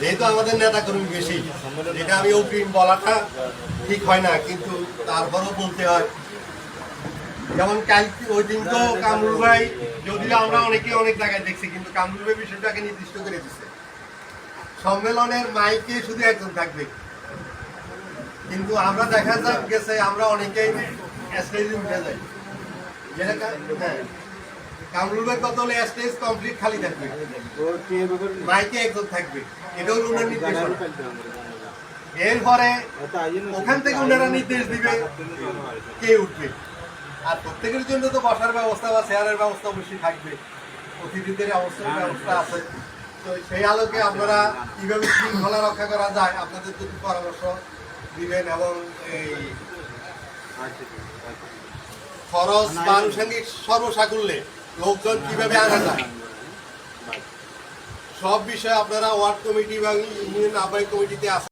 যেহেতু আমাদের নেতা কর্মী বেশি এটা আমি অগ্রিম বলাটা ঠিক হয় না, কিন্তু তারপরেও বলতে হয়। যেমন কাল ওই দিন তো কামরুল ভাই, যদিও আমরা অনেকে অনেক জায়গায় দেখছি, কিন্তু কামরুল ভাই বিষয়টাকে নির্দিষ্ট করে দিচ্ছে সম্মেলনের মাইকে শুধু একজন থাকবে। কিন্তু আমরা দেখা যাক, গেছে আমরা অনেকেই যাই। যেটা হ্যাঁ। কামরুল ভাই স্টেজ কমপ্লিট খালি থাকবে? মাইকে একজন থাকবে। এটা হলো ওনার নির্দেশনা। এরপরে ওখান থেকে ওনারা নির্দেশ দিবে কে উঠবে। আর প্রত্যেকের জন্য তো বসার ব্যবস্থা বা চেয়ারের ব্যবস্থা অবশ্যই থাকবে। অতিথিদের অবস্থার ব্যবস্থা আছে। তো সেই আলোকে আপনারা কীভাবে শৃঙ্খলা রক্ষা করা যায়, আপনাদের যদি পরামর্শ দিবেন এবং এই খরচ বা আনুষঙ্গিক সর্বসাকুল্যে লোকজন কীভাবে আনা যায় সব বিষয়ে আপনারা ওয়ার্ড কমিটি এবং ইউনিয়ন আহ্বায়ক কমিটিতে আছে